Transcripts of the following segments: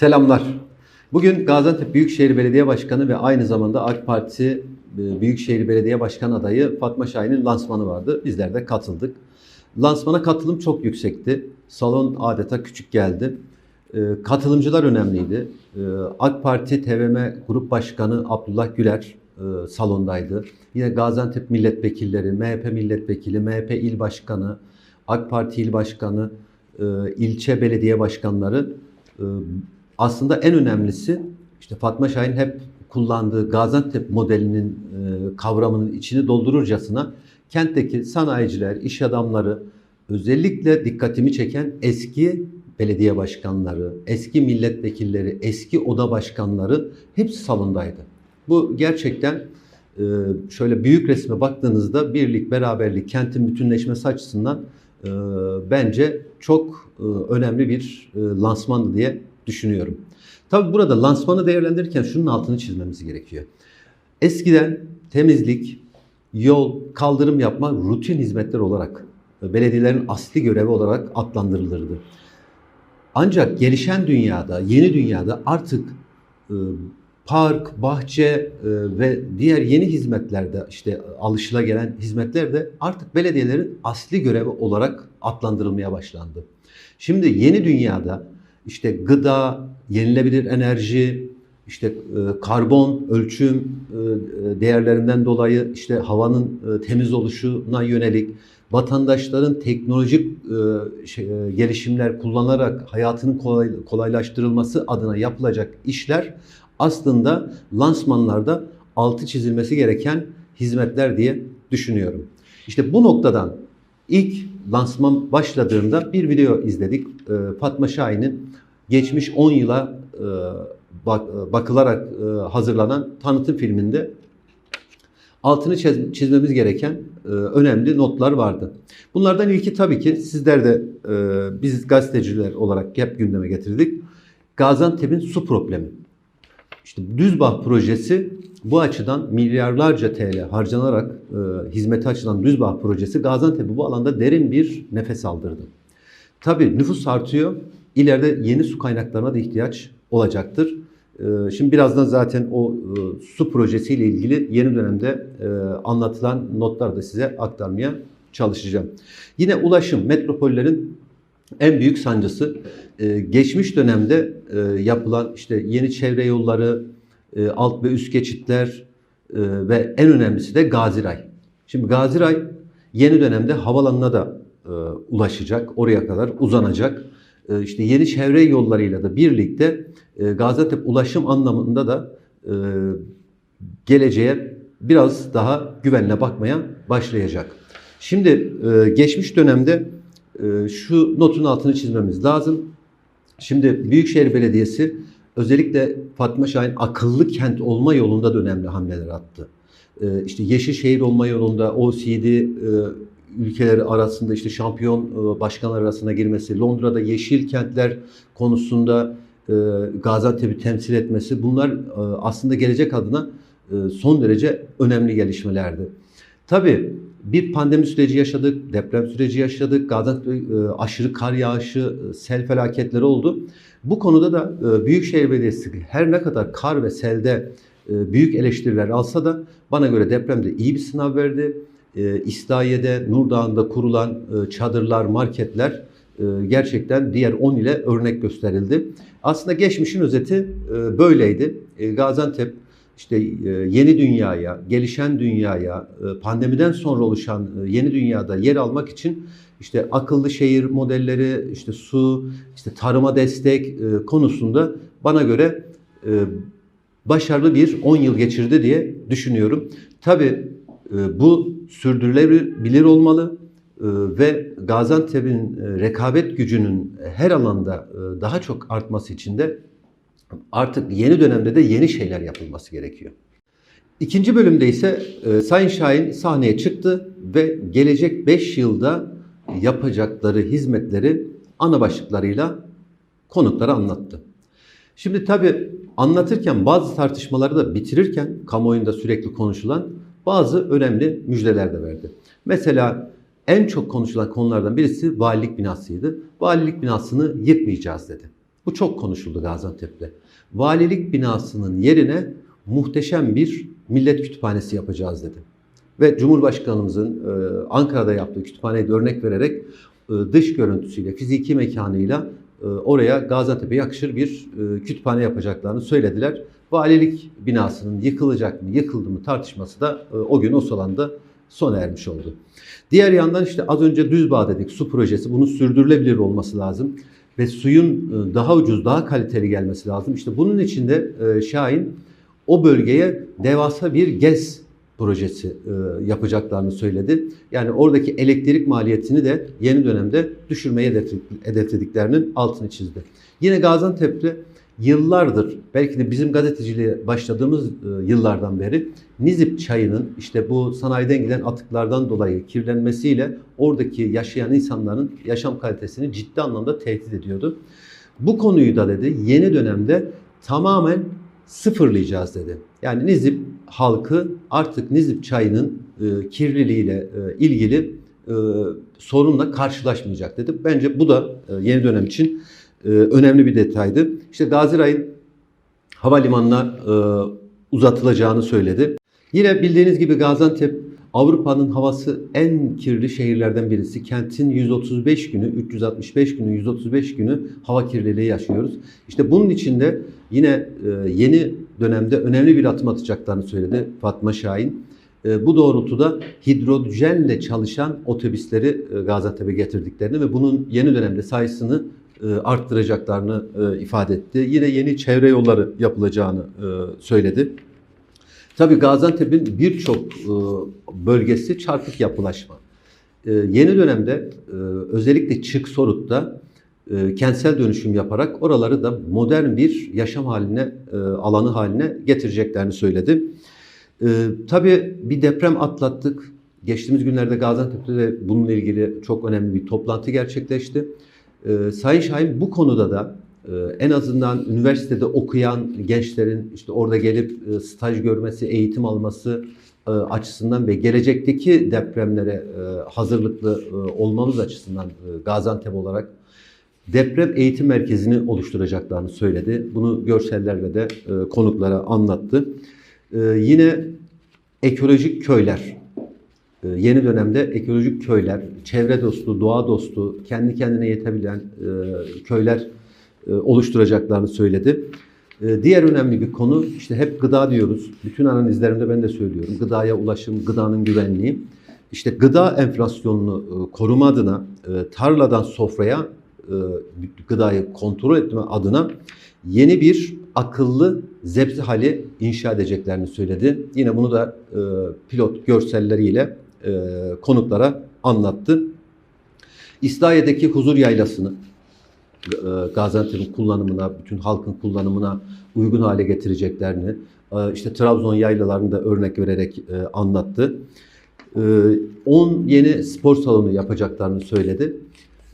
Selamlar. Bugün Gaziantep Büyükşehir Belediye Başkanı ve aynı zamanda AK Parti e, Büyükşehir Belediye Başkan adayı Fatma Şahin'in lansmanı vardı. Bizler de katıldık. Lansmana katılım çok yüksekti. Salon adeta küçük geldi. E, Katılımcılar önemliydi. E, AK Parti TVM Grup Başkanı Abdullah Güler salondaydı. Yine Gaziantep milletvekilleri, MHP milletvekili, MHP il başkanı, AK Parti il başkanı, ilçe belediye başkanları aslında en önemlisi işte Fatma Şahin hep kullandığı Gaziantep modelinin e, kavramının içini doldururcasına kentteki sanayiciler, iş adamları özellikle dikkatimi çeken eski belediye başkanları, eski milletvekilleri, eski oda başkanları hepsi salondaydı. Bu gerçekten e, şöyle büyük resme baktığınızda birlik, beraberlik, kentin bütünleşmesi açısından e, bence çok önemli bir lansmandı diye düşünüyorum. Tabi burada lansmanı değerlendirirken şunun altını çizmemiz gerekiyor. Eskiden temizlik, yol, kaldırım yapma rutin hizmetler olarak belediyelerin asli görevi olarak adlandırılırdı. Ancak gelişen dünyada, yeni dünyada artık e, park, bahçe e, ve diğer yeni hizmetlerde işte alışılagelen hizmetler de artık belediyelerin asli görevi olarak adlandırılmaya başlandı. Şimdi yeni dünyada işte gıda, yenilebilir enerji, işte e, karbon ölçüm e, değerlerinden dolayı işte havanın e, temiz oluşuna yönelik vatandaşların teknolojik e, şey, e, gelişimler kullanarak hayatının kolay, kolaylaştırılması adına yapılacak işler aslında lansmanlarda altı çizilmesi gereken hizmetler diye düşünüyorum. İşte bu noktadan ilk lansman başladığında bir video izledik. Ee, Fatma Şahin'in geçmiş 10 yıla e, bak- bakılarak e, hazırlanan tanıtım filminde altını çiz- çizmemiz gereken e, önemli notlar vardı. Bunlardan ilki tabii ki sizler de e, biz gazeteciler olarak hep gündeme getirdik. Gaziantep'in su problemi. İşte Düzbah projesi bu açıdan milyarlarca TL harcanarak e, hizmete açılan Düzbah projesi Gaziantep'e bu alanda derin bir nefes aldırdı. Tabii nüfus artıyor. İleride yeni su kaynaklarına da ihtiyaç olacaktır. E, şimdi birazdan zaten o e, su projesiyle ilgili yeni dönemde e, anlatılan notları da size aktarmaya çalışacağım. Yine ulaşım, metropollerin en büyük sancısı e, geçmiş dönemde e, yapılan işte yeni çevre yolları, e, alt ve üst geçitler ve en önemlisi de Gaziray. Şimdi Gaziray yeni dönemde havalanına da ulaşacak, oraya kadar uzanacak. E, işte yeni çevre yollarıyla da birlikte e, Gaziantep ulaşım anlamında da geleceğe biraz daha güvenle bakmaya başlayacak. Şimdi geçmiş dönemde şu notun altını çizmemiz lazım. Şimdi Büyükşehir Belediyesi özellikle Fatma Şahin akıllı kent olma yolunda da önemli hamleler attı. E, işte yeşil şehir olma yolunda OECD ülkeleri arasında işte şampiyon e, başkanlar arasına girmesi, Londra'da yeşil kentler konusunda e, Gaziantep'i temsil etmesi bunlar e, aslında gelecek adına son derece önemli gelişmelerdi. Tabii bir pandemi süreci yaşadık, deprem süreci yaşadık, Gaziantep'te e, aşırı kar yağışı, e, sel felaketleri oldu. Bu konuda da e, Büyükşehir Belediyesi her ne kadar kar ve selde büyük eleştiriler alsa da bana göre depremde iyi bir sınav verdi. İslahiye'de, Nurdağ'ında kurulan e, çadırlar, marketler gerçekten diğer 10 ile örnek gösterildi. Aslında geçmişin özeti böyleydi. Gaziantep işte e, yeni dünyaya, gelişen dünyaya, e, pandemiden sonra oluşan e, yeni dünyada yer almak için işte akıllı şehir modelleri, işte su, işte tarıma destek konusunda bana göre başarılı bir 10 yıl geçirdi diye düşünüyorum. Tabii bu sürdürülebilir olmalı ve Gaziantep'in rekabet gücünün her alanda daha çok artması için de artık yeni dönemde de yeni şeyler yapılması gerekiyor. İkinci bölümde ise e, Sayın Şahin sahneye çıktı ve gelecek 5 yılda yapacakları hizmetleri ana başlıklarıyla konuklara anlattı. Şimdi tabii anlatırken bazı tartışmaları da bitirirken kamuoyunda sürekli konuşulan bazı önemli müjdeler de verdi. Mesela en çok konuşulan konulardan birisi valilik binasıydı. Valilik binasını yıkmayacağız dedi. Bu çok konuşuldu Gaziantep'te. Valilik binasının yerine muhteşem bir millet kütüphanesi yapacağız dedi. Ve Cumhurbaşkanımızın e, Ankara'da yaptığı kütüphaneyi de örnek vererek e, dış görüntüsüyle, fiziki mekanıyla e, oraya Gaziantep'e yakışır bir e, kütüphane yapacaklarını söylediler. Valilik binasının yıkılacak mı, yıkıldı mı tartışması da e, o gün o salonda sona ermiş oldu. Diğer yandan işte az önce Düzbağ dedik su projesi bunun sürdürülebilir olması lazım ve suyun e, daha ucuz, daha kaliteli gelmesi lazım. İşte bunun için de e, Şahin o bölgeye devasa bir GES projesi e, yapacaklarını söyledi. Yani oradaki elektrik maliyetini de yeni dönemde hedefledik- hedeflediklerinin altını çizdi. Yine Gaziantep'te yıllardır belki de bizim gazeteciliğe başladığımız e, yıllardan beri Nizip çayının işte bu sanayiden giden atıklardan dolayı kirlenmesiyle oradaki yaşayan insanların yaşam kalitesini ciddi anlamda tehdit ediyordu. Bu konuyu da dedi yeni dönemde tamamen sıfırlayacağız dedi. Yani Nizip halkı artık Nizip çayının e, kirliliğiyle e, ilgili sorunla karşılaşmayacak dedi. Bence bu da yeni dönem için e, önemli bir detaydı. İşte Gaziray'ın havalimanına e, uzatılacağını söyledi. Yine bildiğiniz gibi Gaziantep Avrupa'nın havası en kirli şehirlerden birisi. Kentin 135 günü, 365 günü, 135 günü hava kirliliği yaşıyoruz. İşte bunun içinde yine e, yeni dönemde önemli bir atım atacaklarını söyledi Fatma Şahin. E, bu doğrultuda hidrojenle çalışan otobüsleri e, Gaziantep'e getirdiklerini ve bunun yeni dönemde sayısını arttıracaklarını e, ifade etti. Yine yeni çevre yolları yapılacağını e, söyledi. Tabii Gaziantep'in birçok e, bölgesi çarpık yapılaşma. E, Yeni dönemde e, özellikle Çık Sorut'ta e, kentsel dönüşüm yaparak oraları da modern bir yaşam haline, e, alanı haline getireceklerini söyledi. E, Tabii bir deprem atlattık. Geçtiğimiz günlerde Gaziantep'te de bununla ilgili çok önemli bir toplantı gerçekleşti. E, Sayın Şahin bu konuda da e, en azından üniversitede okuyan gençlerin işte orada gelip e, staj görmesi, eğitim alması e, açısından ve gelecekteki depremlere e, hazırlıklı e, olmamız açısından e, Gaziantep olarak deprem eğitim merkezini oluşturacaklarını söyledi. Bunu görsellerle de e, konuklara anlattı. E, yine ekolojik köyler ee, yeni dönemde ekolojik köyler, çevre dostu, doğa dostu, kendi kendine yetebilen e, köyler e, oluşturacaklarını söyledi. E, diğer önemli bir konu işte hep gıda diyoruz. Bütün analizlerimde ben de söylüyorum. Gıdaya ulaşım, gıdanın güvenliği. İşte gıda enflasyonunu e, koruma adına tarladan sofraya gıdayı kontrol etme adına yeni bir akıllı zebzi hali inşa edeceklerini söyledi. Yine bunu da pilot görselleriyle e, konuklara anlattı. İslahiye'deki huzur yaylasını e, Gaziantep'in kullanımına, bütün halkın kullanımına uygun hale getireceklerini, e, işte Trabzon yaylalarını da örnek vererek e, anlattı. 10 yeni spor salonu yapacaklarını söyledi.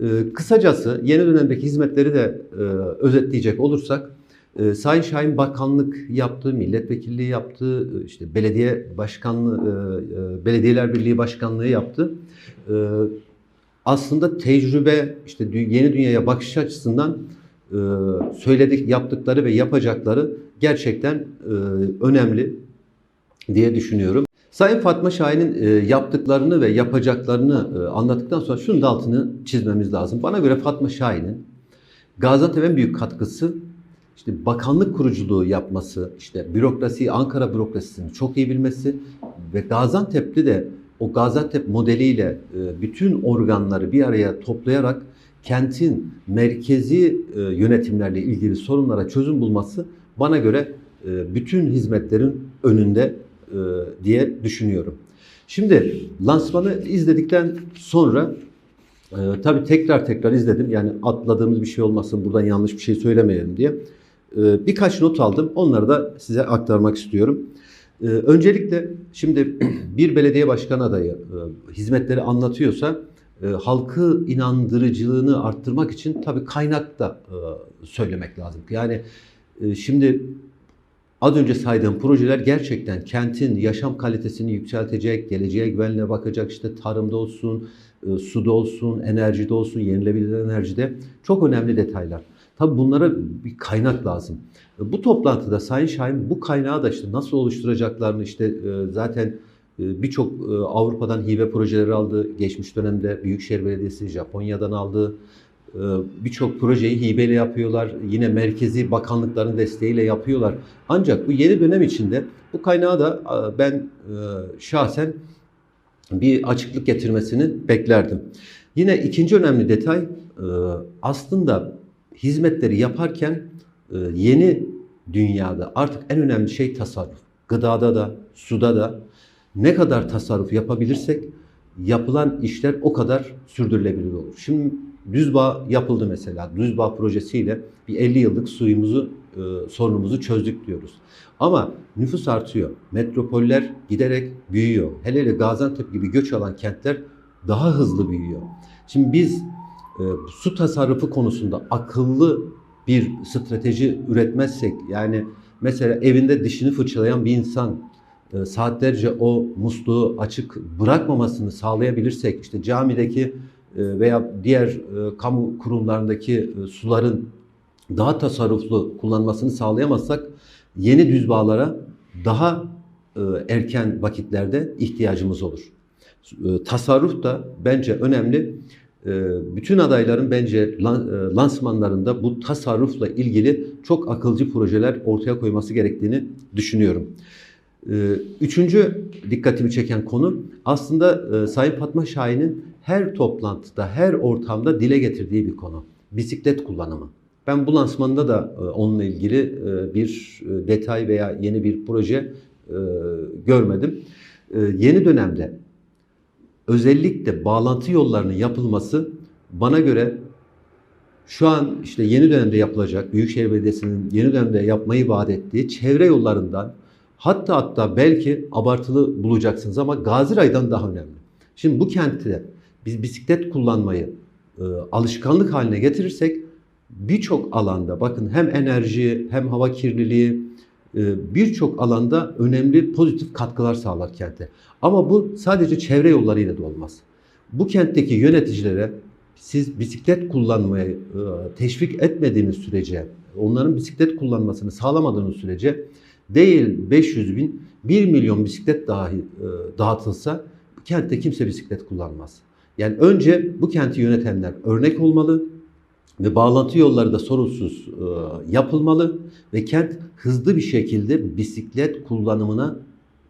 E, Kısacası yeni dönemdeki hizmetleri de e, özetleyecek olursak, e, Sayın Şahin bakanlık yaptı, milletvekilliği yaptı, e, işte belediye başkanlığı, e, e, belediyeler birliği başkanlığı yaptı. E, aslında tecrübe, işte yeni dünyaya bakış açısından söyledik, yaptıkları ve yapacakları gerçekten önemli diye düşünüyorum. Sayın Fatma Şahin'in yaptıklarını ve yapacaklarını anlattıktan sonra şunun da altını çizmemiz lazım. Bana göre Fatma Şahin'in Gaziantep'e en büyük katkısı işte bakanlık kuruculuğu yapması, işte bürokrasiyi, Ankara bürokrasisini çok iyi bilmesi ve Gaziantep'te de o Gaziantep modeliyle e, bütün organları bir araya toplayarak kentin merkezi e, yönetimlerle ilgili sorunlara çözüm bulması bana göre e, bütün hizmetlerin önünde diye düşünüyorum. Şimdi lansmanı izledikten sonra e, tabii tekrar tekrar izledim. Yani atladığımız bir şey olmasın, buradan yanlış bir şey söylemeyelim diye. E, birkaç not aldım. Onları da size aktarmak istiyorum. E, öncelikle şimdi bir belediye başkan adayı e, hizmetleri anlatıyorsa e, halkı inandırıcılığını arttırmak için tabii kaynak da e, söylemek lazım. Yani şimdi Az önce saydığım projeler gerçekten kentin yaşam kalitesini yükseltecek, geleceğe güvenle bakacak işte tarımda olsun, suda olsun, enerjide olsun, yenilebilir enerjide çok önemli detaylar. Tabii bunlara bir kaynak lazım. Bu toplantıda Sayın Şahin bu kaynağı da işte nasıl oluşturacaklarını işte e, zaten e, birçok e, Avrupa'dan hibe projeleri aldı. Geçmiş dönemde Büyükşehir Belediyesi Japonya'dan aldı. E, Birçok projeyi hibeyle yapıyorlar. Yine merkezi bakanlıkların desteğiyle yapıyorlar. Ancak bu yeni dönem içinde bu kaynağı da e, ben e, şahsen bir açıklık getirmesini beklerdim. Yine ikinci önemli detay e, aslında hizmetleri yaparken e, yeni dünyada artık en önemli şey tasarruf. Gıdada da, suda da ne kadar tasarruf yapabilirsek yapılan işler o kadar sürdürülebilir olur. Şimdi Düzbağ yapıldı mesela. Düzbağ projesiyle bir 50 yıllık suyumuzu, e, sorunumuzu çözdük diyoruz. Ama nüfus artıyor. Metropoller giderek büyüyor. Hele hele Gaziantep gibi göç alan kentler daha hızlı büyüyor. Şimdi biz e, su tasarrufu konusunda akıllı bir strateji üretmezsek yani mesela evinde dişini fırçalayan bir insan e, saatlerce o musluğu açık bırakmamasını sağlayabilirsek işte camideki e, veya diğer e, kamu kurumlarındaki suların daha tasarruflu kullanmasını sağlayamazsak yeni düz bağlara daha erken vakitlerde ihtiyacımız olur. Tasarruf da bence önemli. E, bütün adayların bence e, lansmanlarında bu tasarrufla ilgili çok akılcı projeler ortaya koyması gerektiğini düşünüyorum. E, Üçüncü dikkatimi çeken konu aslında e, Sayın Fatma Şahin'in her toplantıda, her ortamda dile getirdiği bir konu. Bisiklet kullanımı. Ben bu lansmanda da e, onunla ilgili bir detay veya yeni bir proje görmedim. Yeni dönemde özellikle bağlantı yollarının yapılması bana göre şu an işte yeni dönemde yapılacak Büyükşehir Belediyesi'nin yeni dönemde yapmayı vaat ettiği çevre yollarından hatta hatta belki abartılı bulacaksınız ama Gaziray'dan daha önemli. Şimdi bu kentte biz bisiklet kullanmayı e, alışkanlık haline getirirsek birçok alanda bakın hem enerji hem hava kirliliği birçok alanda önemli pozitif katkılar sağlar kente. Ama bu sadece çevre yollarıyla da olmaz. Bu kentteki yöneticilere siz bisiklet kullanmayı e, teşvik etmediğiniz sürece, onların bisiklet kullanmasını sağlamadığınız sürece değil 500 bin, 1 milyon bisiklet dahi e, dağıtılsa kentte kimse bisiklet kullanmaz. Yani önce bu kenti yönetenler örnek olmalı ve bağlantı yolları da sorunsuz e, yapılmalı ve kent hızlı bir şekilde bisiklet kullanımına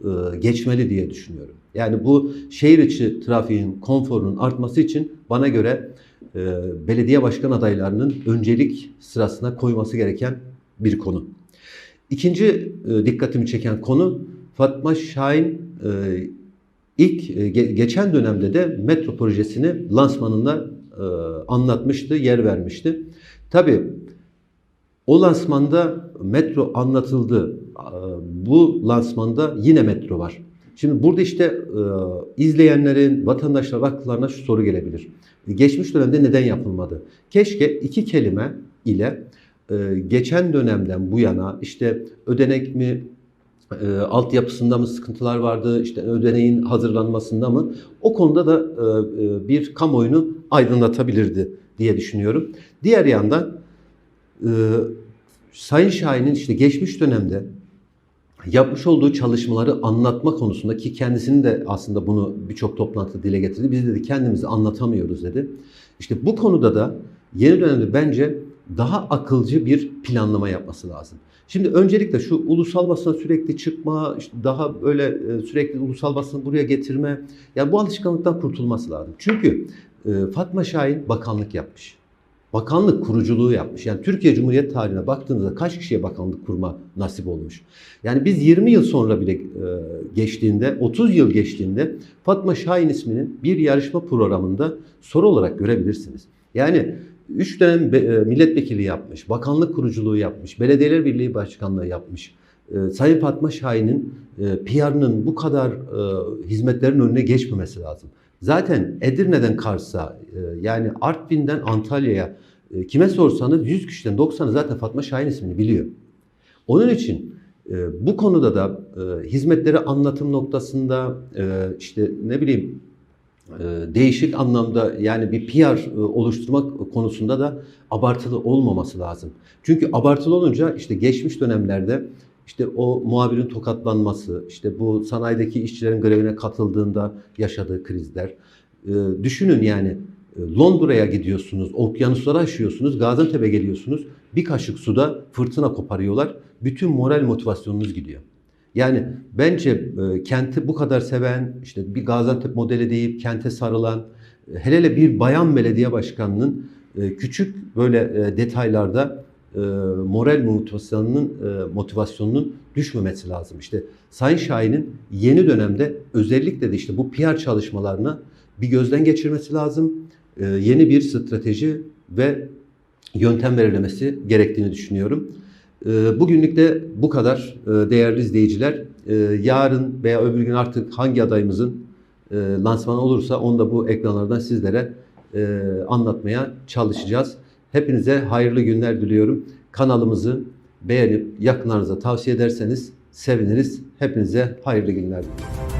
e, geçmeli diye düşünüyorum. Yani bu şehir içi trafiğin konforunun artması için bana göre e, belediye başkan adaylarının öncelik sırasına koyması gereken bir konu. İkinci e, dikkatimi çeken konu Fatma Şahin e, ilk e, ge- geçen dönemde de metro projesini lansmanında anlatmıştı, yer vermişti. Tabii o lansmanda metro anlatıldı. E, Bu lansmanda yine metro var. Şimdi burada işte e, izleyenlerin, vatandaşlar akıllarına şu soru gelebilir. Geçmiş dönemde neden yapılmadı? Keşke iki kelime ile e, geçen dönemden bu yana işte ödenek mi, e, altyapısında mı sıkıntılar vardı, işte ödeneğin hazırlanmasında mı? O konuda da e, e, bir kamuoyunu aydınlatabilirdi diye düşünüyorum. Diğer yandan e, Sayın Şahin'in işte geçmiş dönemde yapmış olduğu çalışmaları anlatma konusunda ki kendisinin de aslında bunu birçok toplantıda dile getirdi. Biz dedi kendimizi anlatamıyoruz dedi. İşte bu konuda da yeni dönemde bence daha akılcı bir planlama yapması lazım. Şimdi öncelikle şu ulusal basına sürekli çıkma, işte daha böyle e, sürekli ulusal basını buraya getirme, yani bu alışkanlıktan kurtulması lazım. Çünkü e, Fatma Şahin bakanlık yapmış. Bakanlık kuruculuğu yapmış. Yani Türkiye Cumhuriyeti tarihine baktığınızda kaç kişiye bakanlık kurma nasip olmuş? Yani biz 20 yıl sonra bile e, geçtiğinde, 30 yıl geçtiğinde Fatma Şahin isminin bir yarışma programında soru olarak görebilirsiniz. Yani 3 dönem e, milletvekili yapmış, bakanlık kuruculuğu yapmış, belediyeler birliği başkanlığı yapmış. E, Sayın Fatma Şahin'in e, PR'ının bu kadar e, hizmetlerin önüne geçmemesi lazım. Zaten Edirne'den Kars'a yani Artvin'den Antalya'ya kime sorsanız 100 kişiden 90'ı zaten Fatma Şahin ismini biliyor. Onun için bu konuda da hizmetleri anlatım noktasında işte ne bileyim değişik anlamda yani bir PR e, oluşturmak konusunda da abartılı olmaması lazım. Çünkü abartılı olunca işte geçmiş dönemlerde işte o muhabirin tokatlanması, işte bu sanayideki işçilerin grevine katıldığında yaşadığı krizler. E, düşünün yani e, Londra'ya gidiyorsunuz, okyanusları aşıyorsunuz, Gaziantep'e geliyorsunuz. Bir kaşık suda fırtına koparıyorlar. Bütün moral motivasyonunuz gidiyor. Yani bence e, kenti bu kadar seven, işte bir Gaziantep modeli deyip kente sarılan, e, hele hele bir bayan belediye başkanının e, küçük böyle e, detaylarda e, moral motivasyonunun e, motivasyonunun düşmemesi lazım. İşte Sayın Şahin'in yeni dönemde özellikle de işte bu PR çalışmalarına bir gözden geçirmesi lazım. E, yeni bir strateji ve yöntem belirlemesi gerektiğini düşünüyorum. E, Bugünlük de bu kadar e, değerli izleyiciler. E, Yarın veya öbür gün artık hangi adayımızın lansmanı olursa onu da bu ekranlardan sizlere anlatmaya çalışacağız. Hepinize hayırlı günler diliyorum. Kanalımızı beğenip yakınlarınıza tavsiye ederseniz seviniriz. Hepinize hayırlı günler diliyorum.